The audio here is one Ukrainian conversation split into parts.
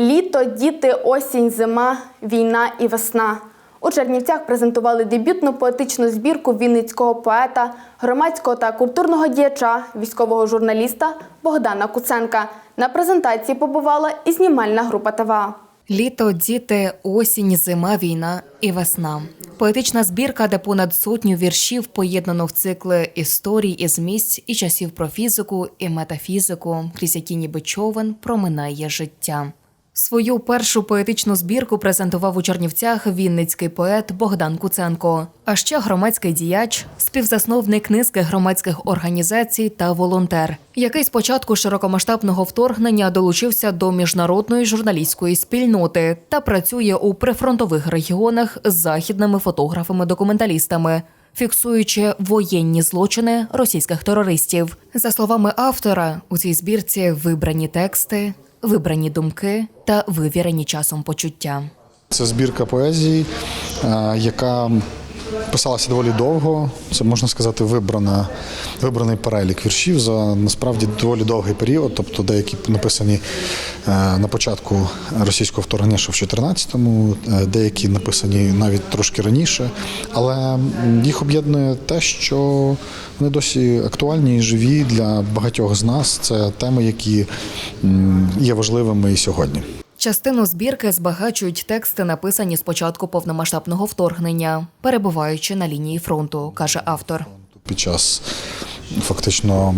Літо, діти, осінь, зима, війна і весна. У Чернівцях презентували дебютну поетичну збірку вінницького поета, громадського та культурного діяча, військового журналіста Богдана Куценка. На презентації побувала і знімальна група ТВА. Літо, діти, осінь, зима, війна і весна. Поетична збірка, де понад сотню віршів поєднано в цикли історій із місць і часів про фізику і метафізику, крізь які ніби човен проминає життя. Свою першу поетичну збірку презентував у Чернівцях вінницький поет Богдан Куценко, а ще громадський діяч, співзасновник низки громадських організацій та волонтер, який з початку широкомасштабного вторгнення долучився до міжнародної журналістської спільноти та працює у прифронтових регіонах з західними фотографами-документалістами. Фіксуючи воєнні злочини російських терористів, за словами автора, у цій збірці вибрані тексти, вибрані думки та вивірені часом почуття. Це збірка поезії, е, яка писалася доволі довго. Це можна сказати, вибрана, вибраний перелік віршів за насправді доволі довгий період. Тобто деякі написані е, на початку російського вторгнення, що в 14-му, е, деякі написані навіть трошки раніше. Але їх об'єднує те, що вони досі актуальні і живі для багатьох з нас. Це теми, які є важливими і сьогодні. Частину збірки збагачують тексти, написані з початку повномасштабного вторгнення, перебуваючи на лінії фронту, каже автор. Під час фактично,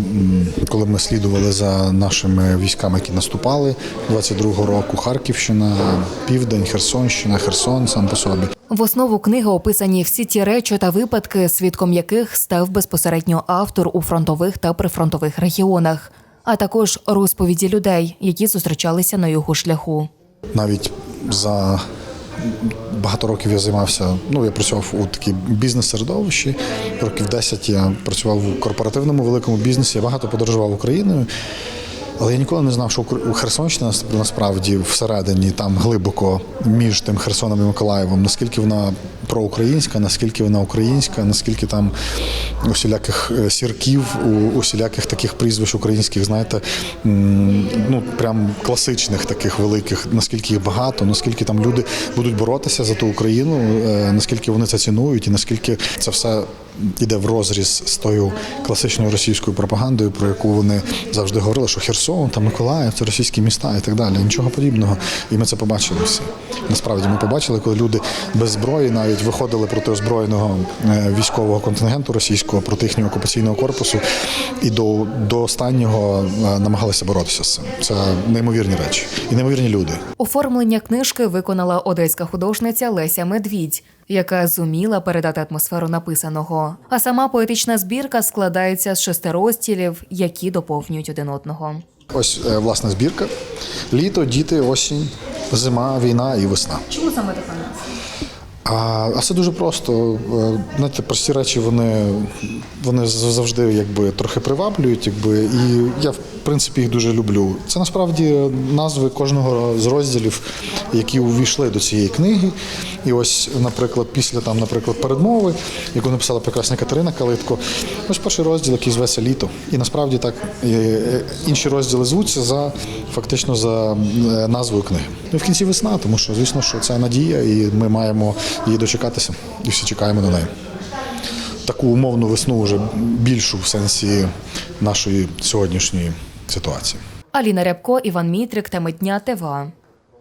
коли ми слідували за нашими військами, які наступали 22-го року, Харківщина, Південь, Херсонщина, Херсон сам по собі. В основу книги описані всі ті речі та випадки, свідком яких став безпосередньо автор у фронтових та прифронтових регіонах, а також розповіді людей, які зустрічалися на його шляху. Навіть за багато років я займався. Ну, я працював у такій бізнес-середовищі. Років 10 я працював у корпоративному великому бізнесі. Я багато подорожував Україною. Але я ніколи не знав, що Херсонщина насправді всередині, там глибоко між тим Херсоном і Миколаєвом, наскільки вона проукраїнська, наскільки вона українська, наскільки там усіляких е, сірків, усіляких таких прізвищ українських, знаєте, ну прям класичних таких великих, наскільки їх багато, наскільки там люди будуть боротися за ту Україну, е, наскільки вони це цінують, і наскільки це все іде в розріз з тою класичною російською пропагандою, про яку вони завжди говорили, що Херсон та Миколаїв це російські міста і так далі. Нічого подібного. І ми це побачили всі. Насправді ми побачили, коли люди без зброї навіть виходили проти озброєного е, військового контингенту російського, проти їхнього окупаційного корпусу, і до, до останнього е, намагалися боротися з цим. Це неймовірні речі і неймовірні люди. Оформлення книжки виконала одеська художниця Леся Медвідь, яка зуміла передати атмосферу написаного. А сама поетична збірка складається з шести розділів, які доповнюють один одного. Ось е, власна збірка: літо, діти, осінь, зима, війна і весна. Чому саме така назва? А, а це дуже просто. Е, Знаєте, прості речі вони, вони завжди якби трохи приваблюють, якби, і я в принципі їх дуже люблю. Це насправді назви кожного з розділів, які увійшли до цієї книги. І ось, наприклад, після там, наприклад, передмови, яку написала прекрасна Катерина Калитко, ось перший розділ, який зветься літо. І насправді так е, е, інші розділи звуться за фактично за назвою книги. Ну в кінці весна, тому що звісно, що це надія, і ми маємо її дочекатися, і всі чекаємо на неї. Таку умовну весну вже більшу в сенсі нашої сьогоднішньої ситуації. Аліна Рябко, Іван Мітрик, та Митня ТВА.